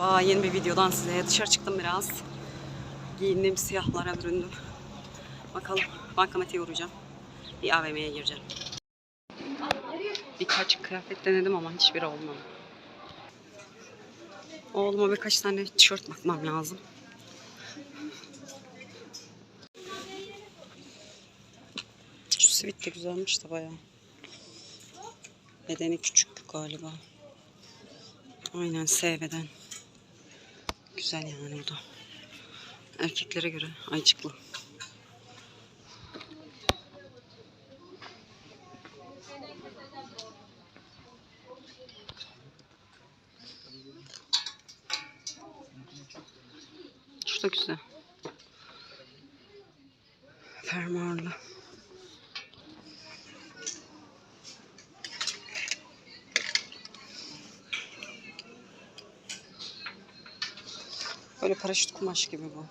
Merhaba, yeni bir videodan size dışarı çıktım biraz. Giyindim, siyahlara büründüm. Bakalım, bankamatiğe uğrayacağım. Bir AVM'ye gireceğim. Birkaç kıyafet denedim ama hiçbiri olmadı. Oğluma birkaç tane tişört bakmam lazım. Şu sivit de güzelmiş de bayağı. Bedeni küçük galiba. Aynen S beden. Güzel yani o. Erkeklere göre ayıcıklı. Şu da güzel. Fermuarlı. Böyle paraşüt kumaş gibi bu.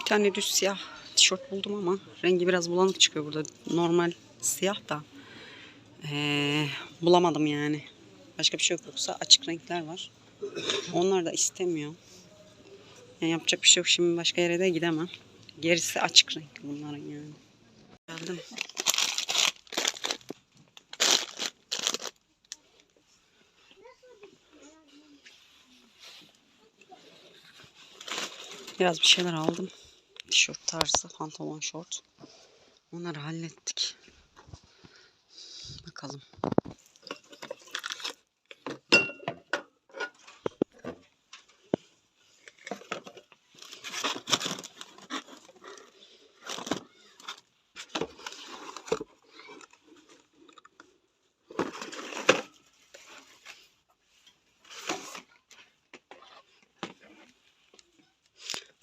Bir tane düz siyah tişört buldum ama rengi biraz bulanık çıkıyor burada. Normal siyah da. Ee, bulamadım yani. Başka bir şey yok yoksa açık renkler var. Onlar da istemiyor. Yani yapacak bir şey yok. Şimdi başka yere de gidemem. Gerisi açık renk bunların yani. Geldim. Biraz bir şeyler aldım. Tişört tarzı, pantolon, şort. Onları hallettik. Bakalım.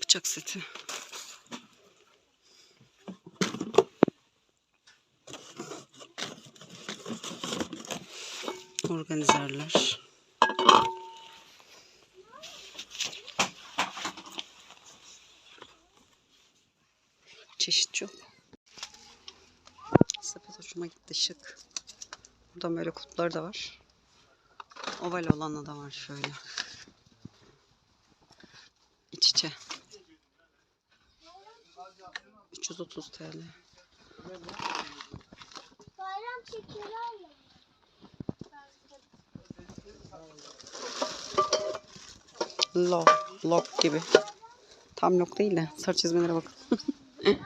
Bıçak seti. Organizörler. Çeşit çok. Sepet hoşuma gitti şık. Burada böyle kutular da var. Oval olanla da var şöyle. İç içe. 330 TL. Bayram şekeri alalım. Lock, lock gibi. Tam lock değil de sarı çizmelere bakın.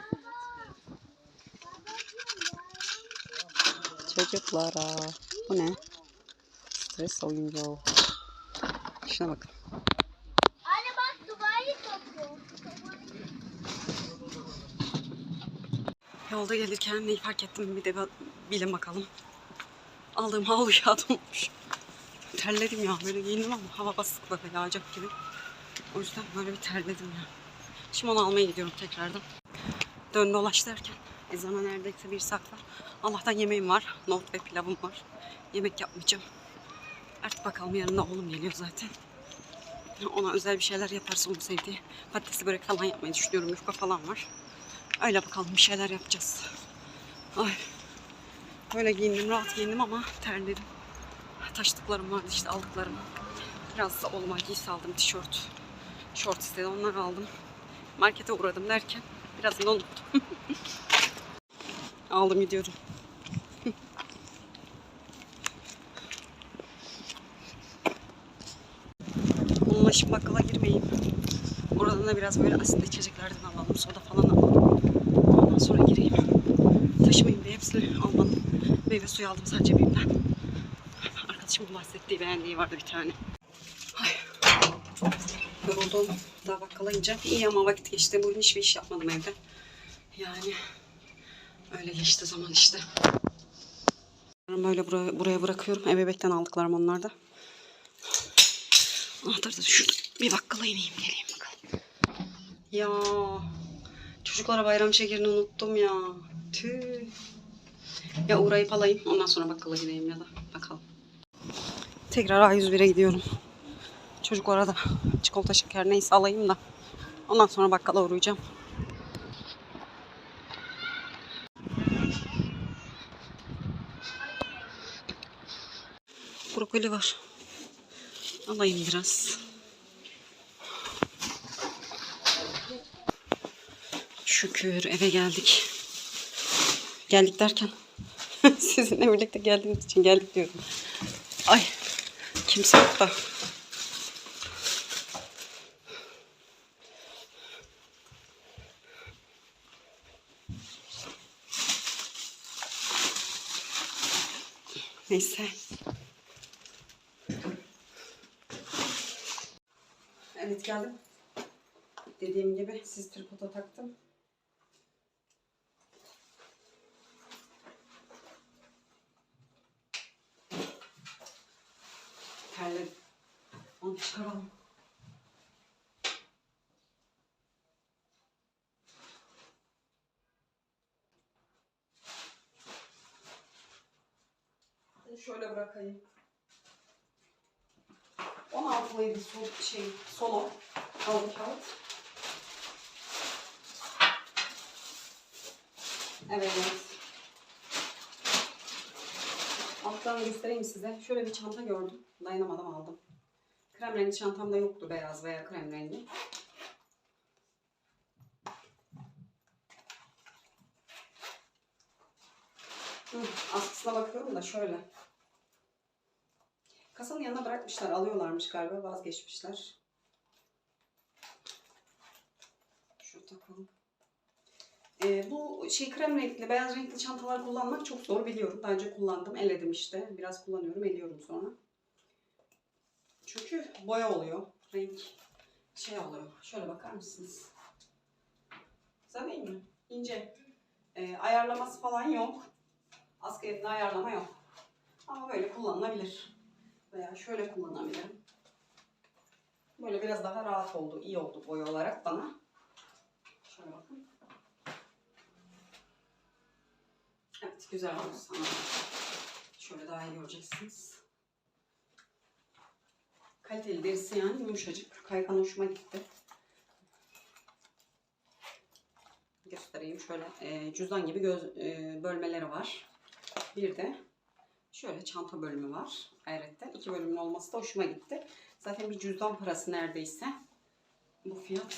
Çocuklara. Bu ne? Stres oyuncağı. Şuna bakın. Yolda gelirken neyi fark ettim bir de bilin bakalım. Aldığım havlu kağıt olmuş. Terledim ya böyle giyindim ama hava basık böyle yağacak gibi. O yüzden böyle bir terledim ya. Şimdi onu almaya gidiyorum tekrardan. Dön dolaş derken ezana neredeyse bir saat var. Allah'tan yemeğim var. Nohut ve pilavım var. Yemek yapmayacağım. Artık bakalım yarın da oğlum geliyor zaten. Ona özel bir şeyler yaparsa onu sevdiği. Patatesli börek falan yapmayı düşünüyorum. Yufka falan var. Öyle bakalım bir şeyler yapacağız. Ay. Böyle giyindim, rahat giyindim ama terledim. Taştıklarım vardı işte aldıklarım. Biraz da oğluma giysi aldım, tişört. Şort istedi, onları aldım. Markete uğradım derken birazını unuttum. aldım gidiyorum. Şimdi bakkala girmeyeyim. Oradan da biraz böyle asitli içeceklerden alalım. Soda falan alalım. Sonra gireyim. Taşımayayım diye hepsini almadım. Meyve suyu aldım sadece birinden. Arkadaşımın bahsettiği beğendiği vardı bir tane. Ay. Yoruldum. Daha bakkala ineceğim. İyi ama vakit geçti. Bugün hiçbir iş yapmadım evde. Yani öyle geçti zaman işte. Böyle buraya, buraya bırakıyorum. Ebebekten aldıklarım onlar da. Anahtarı da şurada. Bir bakkala ineyim geleyim bakalım. Ya çocuklara bayram şekerini unuttum ya. Tüh. Ya uğrayıp alayım ondan sonra bakkala gideyim ya da bakalım. Tekrar A101'e gidiyorum. Çocuklara da çikolata şeker neyse alayım da ondan sonra bakkala uğrayacağım. Brokoli var. Alayım biraz. Şükür eve geldik. Geldik derken sizinle birlikte geldiğimiz için geldik diyorum. Ay kimse yok da. Neyse. Evet geldim. Dediğim gibi siz tripoda taktım. Terledim. Onu çıkaralım. Bunu şöyle bırakayım. 16'lıydı sol, şey, solo. Kalın kağıt. Evet. Alttan göstereyim size. Şöyle bir çanta gördüm. Dayanamadım aldım. Krem rengi çantamda yoktu beyaz veya krem rengi. Hı, askısına bakıyorum da şöyle. Kasanın yanına bırakmışlar. Alıyorlarmış galiba. Vazgeçmişler. Şunu takalım. Ee, bu şey krem renkli, beyaz renkli çantalar kullanmak çok zor biliyorum. Daha önce kullandım, eledim işte. Biraz kullanıyorum, eliyorum sonra. Çünkü boya oluyor. Renk şey oluyor. Şöyle bakar mısınız? Güzel değil mi? İnce. Ee, ayarlaması falan yok. Askı ayarlama yok. Ama böyle kullanılabilir. Veya şöyle kullanabilirim. Böyle biraz daha rahat oldu. iyi oldu boya olarak bana. Şöyle bakın. Evet güzel oldu sana. Şöyle daha iyi göreceksiniz. Kaliteli derisi yani yumuşacık. Kaygan hoşuma gitti. Göstereyim şöyle e, cüzdan gibi göz e, bölmeleri var. Bir de şöyle çanta bölümü var. Ayrıca iki bölümün olması da hoşuma gitti. Zaten bir cüzdan parası neredeyse. Bu fiyat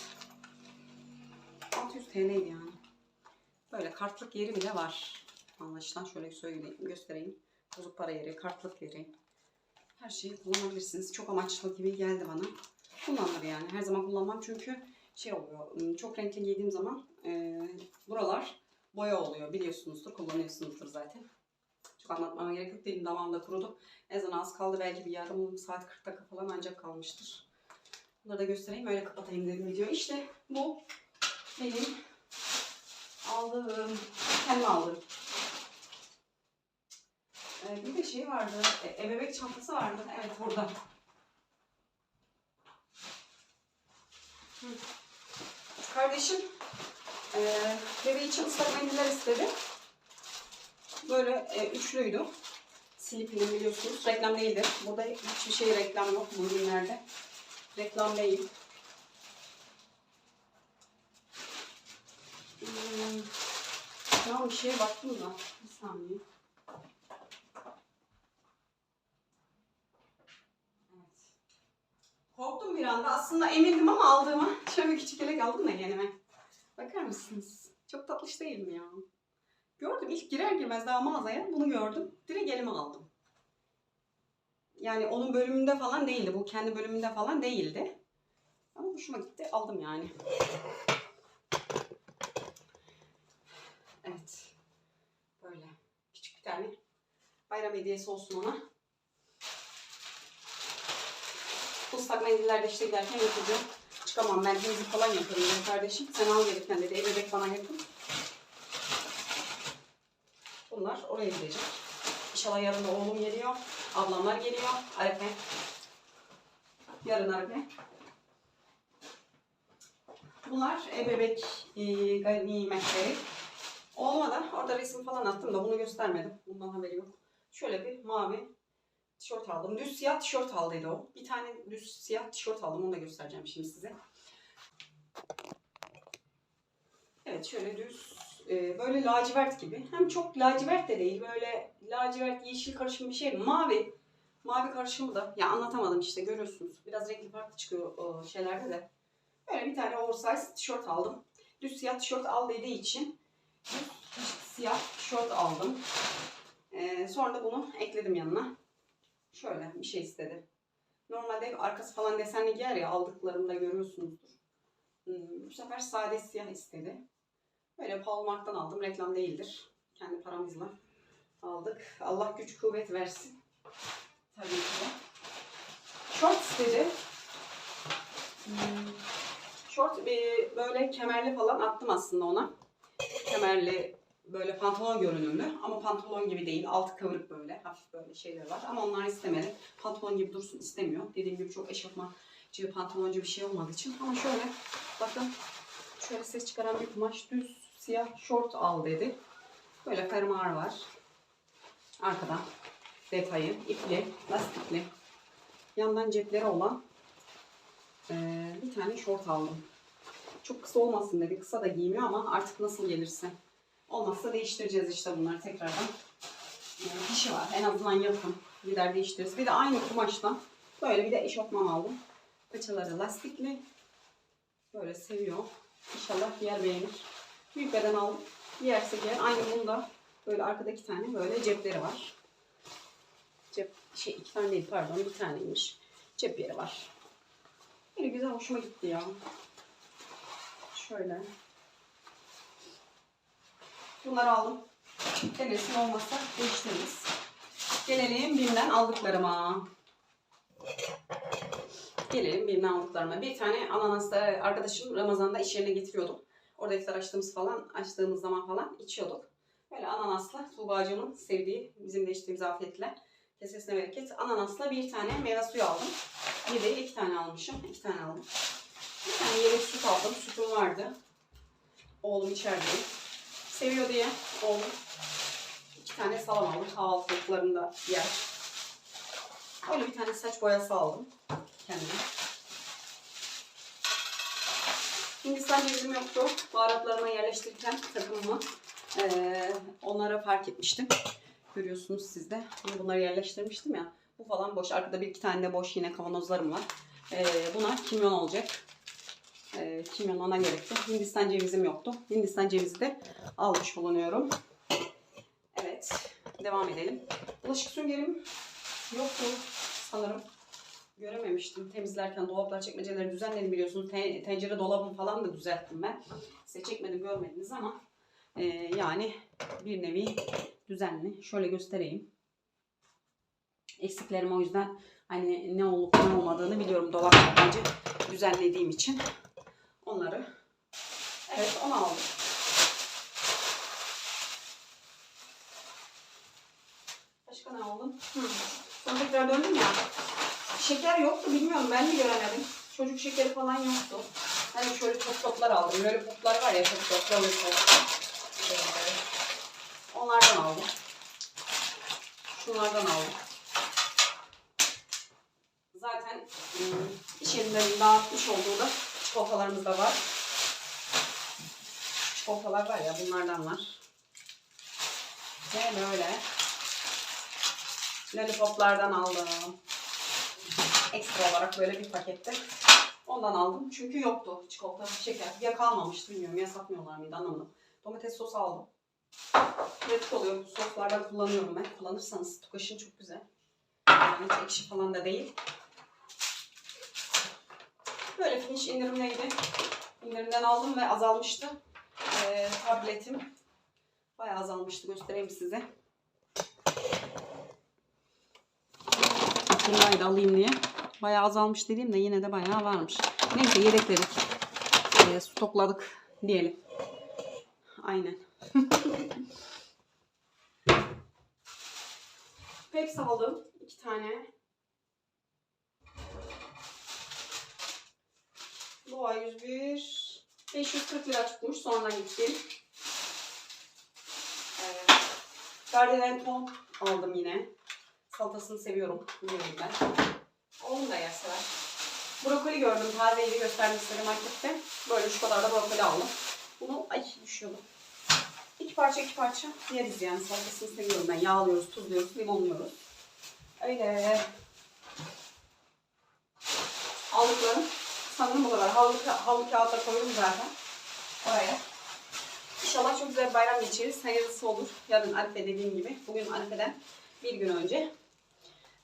600 TL'ydi yani. Böyle kartlık yeri bile var. Anlaşılan şöyle söyleyeyim, göstereyim. Bozuk para yeri, kartlık yeri. Her şeyi kullanabilirsiniz. Çok amaçlı gibi geldi bana. Kullanılır yani. Her zaman kullanmam çünkü şey oluyor. Çok renkli giydiğim zaman e, buralar boya oluyor. Biliyorsunuzdur, kullanıyorsunuzdur zaten. Çok anlatmama gerek yok. Dilim damağımda kurudu. Ezan az kaldı. Belki bir yarım saat 40 dakika falan ancak kalmıştır. Bunları da göstereyim. Öyle kapatayım dedim video. İşte bu benim aldığım, kendim aldığım. Ee, bir de şey vardı. E, ebebek çantası vardı. Evet burada. Kardeşim e, bebeği için ıslak mendiller istedi. Böyle e, üçlüydü. Silipinin biliyorsunuz. Reklam değildir. Burada hiçbir şey reklam yok bu ürünlerde. Reklam değil. Hmm. Bir şeye baktım da. Bir saniye. Korktum bir anda. Aslında emindim ama aldığıma. Şöyle küçük yelek aldım da kendime. Bakar mısınız? Çok tatlış değil mi ya? Gördüm ilk girer girmez daha mağazaya bunu gördüm. Direkt elime aldım. Yani onun bölümünde falan değildi. Bu kendi bölümünde falan değildi. Ama hoşuma gitti. Aldım yani. Evet. Böyle. Küçük bir tane. Bayram hediyesi olsun ona. Islak mendiller de işte giderken yapacağım. Çıkamam ben temizlik falan yaparım benim kardeşim. Sen al gelirken dedi. Ev bebek bana yakın. Bunlar oraya gidecek. İnşallah yarın da oğlum geliyor. Ablamlar geliyor. Arefe. Yarın Arefe. Bunlar ebebek e, ganimetleri. Oğluma da orada resim falan attım da bunu göstermedim. Bundan haberi yok. Şöyle bir mavi tişört aldım. Düz siyah tişört aldıydı o. Bir tane düz siyah tişört aldım. Onu da göstereceğim şimdi size. Evet şöyle düz e, böyle lacivert gibi. Hem çok lacivert de değil. Böyle lacivert yeşil karışımı bir şey. Mavi. Mavi karışımı da. Ya anlatamadım işte görüyorsunuz. Biraz renkli farklı çıkıyor o şeylerde de. Böyle bir tane oversize tişört aldım. Düz siyah tişört al dediği için siyah tişört aldım. Ee, sonra da bunu ekledim yanına. Şöyle bir şey istedi. Normalde arkası falan desenli giyer ya aldıklarımda görüyorsunuzdur. Hmm, bu sefer sade siyah istedi. Böyle Paul Mark'tan aldım. Reklam değildir. Kendi paramızla aldık. Allah güç kuvvet versin. Tabii ki de. Şort istedi. Hmm, e, böyle kemerli falan attım aslında ona. Kemerli böyle pantolon görünümlü ama pantolon gibi değil. Altı kıvrık böyle hafif böyle şeyler var. Ama onlar istemedi. Pantolon gibi dursun istemiyor. Dediğim gibi çok eşofmancı, pantoloncu bir şey olmadığı için. Ama şöyle bakın şöyle ses çıkaran bir kumaş düz siyah şort al dedi. Böyle fermuar var. Arkadan detayı, ipli, lastikli. Yandan cepleri olan eee, bir tane şort aldım. Çok kısa olmasın dedi. Kısa da giymiyor ama artık nasıl gelirse. Olmazsa değiştireceğiz işte bunları tekrardan. Yani dişi var. En azından yakın. Gider değiştiririz. Bir de aynı kumaştan böyle bir de eşofman aldım. Paçaları lastikli. Böyle seviyor. İnşallah yer beğenir. Büyük beden aldım. Giyerse giyer. Aynı bunda böyle arkada iki tane böyle cepleri var. Cep şey iki tane değil pardon bir taneymiş. Cep yeri var. Böyle güzel hoşuma gitti ya. Şöyle. Bunları aldım. Denesin olmazsa değiştiririz. Gelelim BİM'den aldıklarıma. Gelelim BİM'den aldıklarıma. Bir tane ananasla arkadaşım Ramazan'da iş yerine getiriyordum. Orada açtığımız falan, açtığımız zaman falan içiyorduk. Böyle ananasla Tuğba'cığımın sevdiği, bizim de içtiğimiz afiyetle kesesine bereket. Ananasla bir tane meyve suyu aldım. Bir değil iki tane almışım. iki tane aldım. Bir tane yedek süt aldım. Sütüm vardı. Oğlum içeride. Seviyor diye oğlum iki tane salam aldım. Kahvaltılıklarında yer. Öyle bir tane saç boyası aldım kendime. Hindistan cevizim yoktu. Baharatlarıma yerleştirirken takımımı eee, onlara fark etmiştim. Görüyorsunuz siz de. Bunları yerleştirmiştim ya. Bu falan boş. Arkada bir iki tane de boş yine kavanozlarım var. Eee, buna kimyon olacak. Eee kimyon ona gerekti. Hindistan cevizim yoktu. Hindistan cevizi de almış bulunuyorum. Evet. Devam edelim. Bulaşık süngerim yoktu sanırım. Görememiştim. Temizlerken dolaplar çekmeceleri düzenledim biliyorsunuz. Te- tencere dolabımı falan da düzelttim ben. Size çekmedim görmediniz ama e, yani bir nevi düzenli. Şöyle göstereyim. Eksiklerim o yüzden hani ne olup ne olmadığını biliyorum dolap çekmece düzenlediğim için. Onları evet onu aldım. Başka ne aldım? Hı. Sonra tekrar döndüm ya. Şeker yoktu bilmiyorum ben mi göremedim. Çocuk şekeri falan yoktu. Hani şöyle top toplar aldım. Böyle poplar var ya top alırsa. Onlardan aldım. Şunlardan aldım. Zaten ım, iş yerinden dağıtmış olduğu da çikolatalarımız da var. Çikolatalar var ya bunlardan var. Ve böyle lollipoplardan aldım ekstra olarak böyle bir pakette. Ondan aldım. Çünkü yoktu çikolata, şeker. Ya kalmamıştı bilmiyorum ya satmıyorlar mıydı anlamadım. Domates sosu aldım. Pratik oluyor. Soslardan kullanıyorum ben. Kullanırsanız Tukaş'ın çok güzel. Yani hiç ekşi falan da değil. Böyle finish indirimdeydi. İndirimden aldım ve azalmıştı. Ee, tabletim bayağı azalmıştı. Göstereyim size. Aklımdaydı alayım diye. Bayağı azalmış dediğim de yine de bayağı varmış. Neyse yedekledik. Ee, stokladık diyelim. Aynen. Pepsi aldım. iki tane. Doğa 101. 540 lira tutmuş. Sonradan gittim. Gardenen ton aldım yine. Salatasını seviyorum. Biliyorum ben. Onu da yer sever. Brokoli gördüm. Tazeydi göstermek istedim markette. Böyle şu kadar da brokoli aldım. Bunu ay düşüyordu. İki parça iki parça yeriz yani. Salatasını seviyorum ben. Yağlıyoruz, tuzluyoruz, limonluyoruz. Öyle. Aldıklarım sanırım bu kadar. Havlu, havlu kağıtla koydum zaten. Oraya. İnşallah çok güzel bayram geçiririz. Hayırlısı olur. Yarın Arife dediğim gibi. Bugün Arife'den bir gün önce.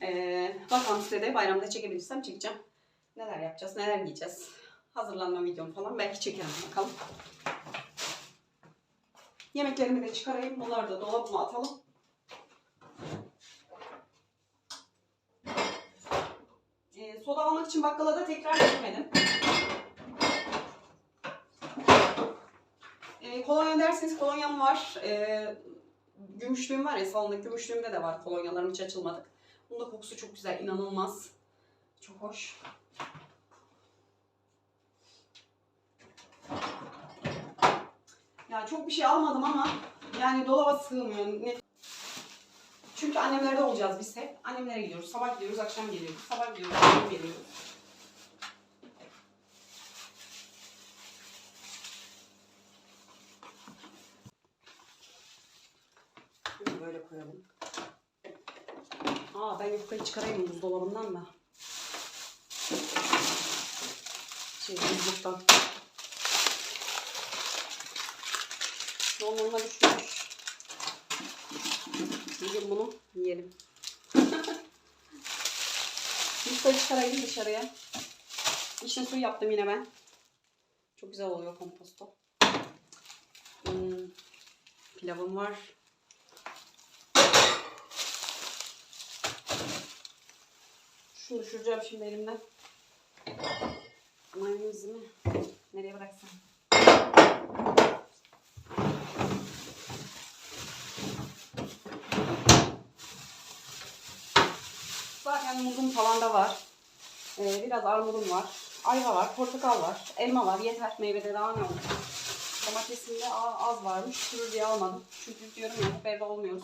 Ee, bakalım size de bayramda çekebilirsem çekeceğim. Neler yapacağız, neler giyeceğiz. Hazırlanma videom falan belki çekerim bakalım. Yemeklerimi de çıkarayım. Bunları da dolabıma atalım. Ee, soda almak için bakkala da tekrar gitmedim. Ee, kolonya derseniz kolonyam var. Ee, gümüşlüğüm var ya salondaki gümüşlüğümde de var kolonyalarım hiç açılmadık. Bunun da kokusu çok güzel, inanılmaz. Çok hoş. Ya çok bir şey almadım ama yani dolaba sığmıyor. Ne- Çünkü annemlerde olacağız biz hep. Annemlere gidiyoruz. Sabah gidiyoruz, akşam geliyoruz. Sabah gidiyoruz, akşam geliyoruz. Böyle koyalım. Aa ben yufkayı çıkarayım buzdolabından da. Şey buzluktan. Dondurma düşmüş. Bugün bunu yiyelim. Yufkayı çıkarayım dışarıya. İşin suyu yaptım yine ben. Çok güzel oluyor komposto. Hmm, pilavım var. Şunu düşüreceğim şimdi elimden. Mayonezimi nereye bıraksam? Zaten muzum falan da var. Ee, biraz armudum var. Ayva var, portakal var, elma var. Yeter meyvede daha ne olur? Domatesim de a- az varmış. Çürür diye almadım. Çünkü diyorum ya hep evde olmuyoruz.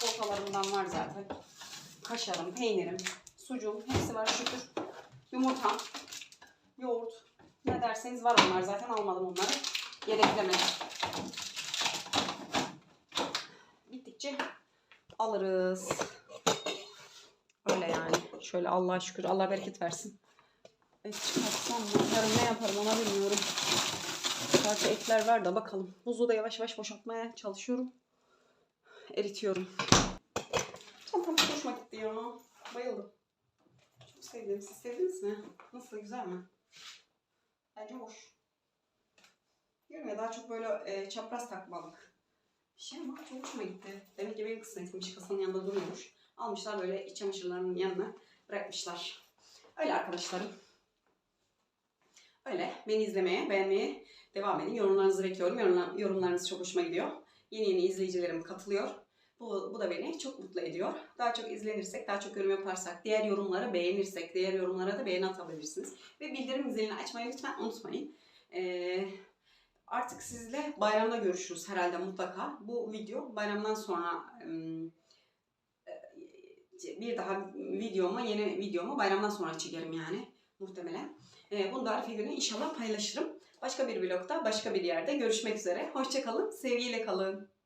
Çikolatalarımdan var zaten. Kaşarım, peynirim, sucuğum hepsi var şükür. Yumurtam, yoğurt. Ne derseniz var onlar zaten almadım onları. Yedeklemedim. Gittikçe alırız. Öyle yani. Şöyle Allah'a şükür. Allah bereket versin. Et çıkartsam? Yarın ne yaparım ona bilmiyorum. Parça etler var da bakalım. Buzu da yavaş yavaş boşaltmaya çalışıyorum. Eritiyorum. Çantam çok hoşuma gitti ya. Bayıldım. Çok sevdim. Siz sevdiniz mi? Nasıl? Güzel mi? Bence hoş. Diyorum ya daha çok böyle e, çapraz takmalık. Şey ama çok hoşuma gitti. Demek ki benim kısmetmiş. Kasanın yanında duruyormuş. Almışlar böyle iç çamaşırlarının yanına bırakmışlar. Öyle arkadaşlarım. Öyle. Beni izlemeye, beğenmeye devam edin. Yorumlarınızı bekliyorum. Yorumlar, yorumlarınız çok hoşuma gidiyor. Yeni yeni izleyicilerim katılıyor. Bu, bu da beni çok mutlu ediyor. Daha çok izlenirsek, daha çok yorum yaparsak, diğer yorumları beğenirsek, diğer yorumlara da beğeni atabilirsiniz. Ve bildirim zilini açmayı lütfen unutmayın. Ee, artık sizle bayramda görüşürüz herhalde mutlaka. Bu video bayramdan sonra e, bir daha videomu, yeni videomu bayramdan sonra çekerim yani muhtemelen. Ee, bunu da Arife günü inşallah paylaşırım. Başka bir vlogda, başka bir yerde görüşmek üzere. Hoşçakalın, sevgiyle kalın.